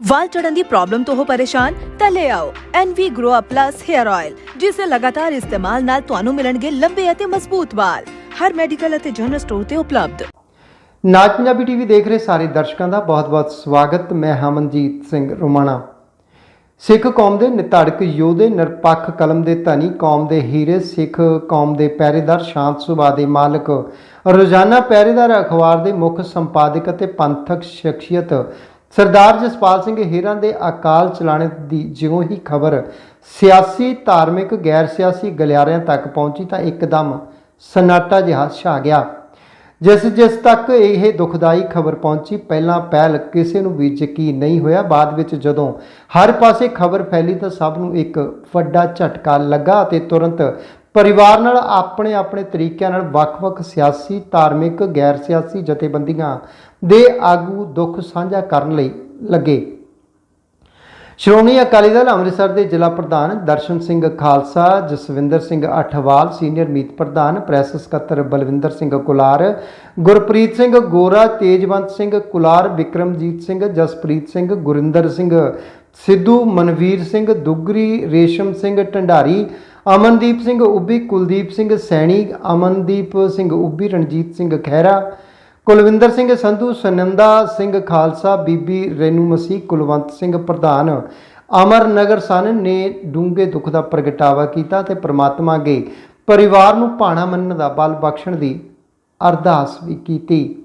ਵਾਲ ਚੜਨ ਦੀ ਪ੍ਰੋਬਲਮ ਤੋਂ ਹੋ ਪਰੇਸ਼ਾਨ, ਤਾਂ ਲੈ ਆਓ NV Grow Up Plus Hair Oil ਜਿਸ ਦੇ ਲਗਾਤਾਰ ਇਸਤੇਮਾਲ ਨਾਲ ਤੁਹਾਨੂੰ ਮਿਲਣਗੇ ਲੰਬੇ ਅਤੇ ਮਜ਼ਬੂਤ ਵਾਲ। ਹਰ ਮੈਡੀਕਲ ਅਤੇ ਜਨਰਲ ਸਟੋਰ ਤੇ ਉਪਲਬਧ। ਨਾਚ ਪੰਜਾਬੀ ਟੀਵੀ ਦੇਖ ਰਹੇ ਸਾਰੇ ਦਰਸ਼ਕਾਂ ਦਾ ਬਹੁਤ-ਬਹੁਤ ਸਵਾਗਤ। ਮੈਂ ਹਮਨਜੀਤ ਸਿੰਘ ਰੋਮਾਣਾ। ਸਿੱਖ ਕੌਮ ਦੇ ਨਿਧੜਕ ਯੋਧੇ ਨਿਰਪੱਖ ਕਲਮ ਦੇ ਧਨੀ, ਕੌਮ ਦੇ ਹੀਰੇ, ਸਿੱਖ ਕੌਮ ਦੇ ਪਹਿਰੇਦਾਰ, ਸ਼ਾਂਤ ਸੁਭਾਅ ਦੇ ਮਾਲਕ, ਰੋਜ਼ਾਨਾ ਪਹਿਰੇਦਾਰ ਅਖਬਾਰ ਦੇ ਮੁੱਖ ਸੰਪਾਦਕ ਅਤੇ ਪੰਥਕ ਸ਼ਖਸੀਅਤ ਸਰਦਾਰ ਜਸਪਾਲ ਸਿੰਘ ਹੀਰਾਂ ਦੇ ਅਕਾਲ ਚਲਾਣੇ ਦੀ ਜਿਉਂ ਹੀ ਖਬਰ ਸਿਆਸੀ, ਧਾਰਮਿਕ, ਗੈਰ ਸਿਆਸੀ ਗਲਿਆਰਿਆਂ ਤੱਕ ਪਹੁੰਚੀ ਤਾਂ ਇੱਕਦਮ ਸਨਾਟਾ ਜਿਹਾ ਛਾ ਗਿਆ। ਜਿਸ ਜਿਸ ਤੱਕ ਇਹ ਦੁਖਦਾਈ ਖਬਰ ਪਹੁੰਚੀ, ਪਹਿਲਾਂ ਪਹਿਲ ਕਿਸੇ ਨੂੰ ਵੀ ਯਕੀਨ ਨਹੀਂ ਹੋਇਆ। ਬਾਅਦ ਵਿੱਚ ਜਦੋਂ ਹਰ ਪਾਸੇ ਖਬਰ ਫੈਲੀ ਤਾਂ ਸਭ ਨੂੰ ਇੱਕ ਵੱਡਾ ਝਟਕਾ ਲੱਗਾ ਅਤੇ ਤੁਰੰਤ ਪਰਿਵਾਰ ਨਾਲ ਆਪਣੇ ਆਪਣੇ ਤਰੀਕਿਆਂ ਨਾਲ ਵੱਖ-ਵੱਖ ਸਿਆਸੀ, ਧਾਰਮਿਕ, ਗੈਰ ਸਿਆਸੀ ਜਥੇਬੰਦੀਆਂ ਦੇ ਆਗੂ ਦੁੱਖ ਸਾਂਝਾ ਕਰਨ ਲਈ ਲੱਗੇ। ਸ਼੍ਰੋਮਣੀ ਅਕਾਲੀ ਦਲ ਅੰਮ੍ਰਿਤਸਰ ਦੇ ਜ਼ਿਲ੍ਹਾ ਪ੍ਰਧਾਨ ਦਰਸ਼ਨ ਸਿੰਘ ਖਾਲਸਾ, ਜਸਵਿੰਦਰ ਸਿੰਘ ਅਠਵਾਲ, ਸੀਨੀਅਰ ਮੀਤ ਪ੍ਰਧਾਨ ਪ੍ਰੈਸ ਸਕੱਤਰ ਬਲਵਿੰਦਰ ਸਿੰਘ ਕੁਲਾਰ, ਗੁਰਪ੍ਰੀਤ ਸਿੰਘ ਗੋਰਾ, ਤੇਜਵੰਤ ਸਿੰਘ ਕੁਲਾਰ, ਵਿਕਰਮਜੀਤ ਸਿੰਘ, ਜਸਪ੍ਰੀਤ ਸਿੰਘ, ਗੁਰਿੰਦਰ ਸਿੰਘ, ਸਿੱਧੂ ਮਨਵੀਰ ਸਿੰਘ, ਦੁੱਗਰੀ, ਰੇਸ਼ਮ ਸਿੰਘ ਢੰਡਾਰੀ ਅਮਨਦੀਪ ਸਿੰਘ ਉੱਬੀ ਕੁਲਦੀਪ ਸਿੰਘ ਸੈਣੀ, ਅਮਨਦੀਪ ਸਿੰਘ ਉੱਬੀ ਰਣਜੀਤ ਸਿੰਘ ਖਹਿਰਾ, ਕੁਲਵਿੰਦਰ ਸਿੰਘ ਸੰਧੂ, ਸੁਨੰਦਾ ਸਿੰਘ ਖਾਲਸਾ, ਬੀਬੀ ਰੇਨੂ ਮਸੀਹ, ਕੁਲਵੰਤ ਸਿੰਘ ਪ੍ਰਧਾਨ। ਅਮਰਨਗਰ ਸਨ ਨੇ ਡੂੰਘੇ ਦੁੱਖ ਦਾ ਪ੍ਰਗਟਾਵਾ ਕੀਤਾ ਤੇ ਪ੍ਰਮਾਤਮਾ ਅੱਗੇ ਪਰਿਵਾਰ ਨੂੰ ਭਾਣਾ ਮੰਨਣ ਦਾ ਬਲ ਬਖਸ਼ਣ ਦੀ ਅਰਦਾਸ ਵੀ ਕੀਤੀ।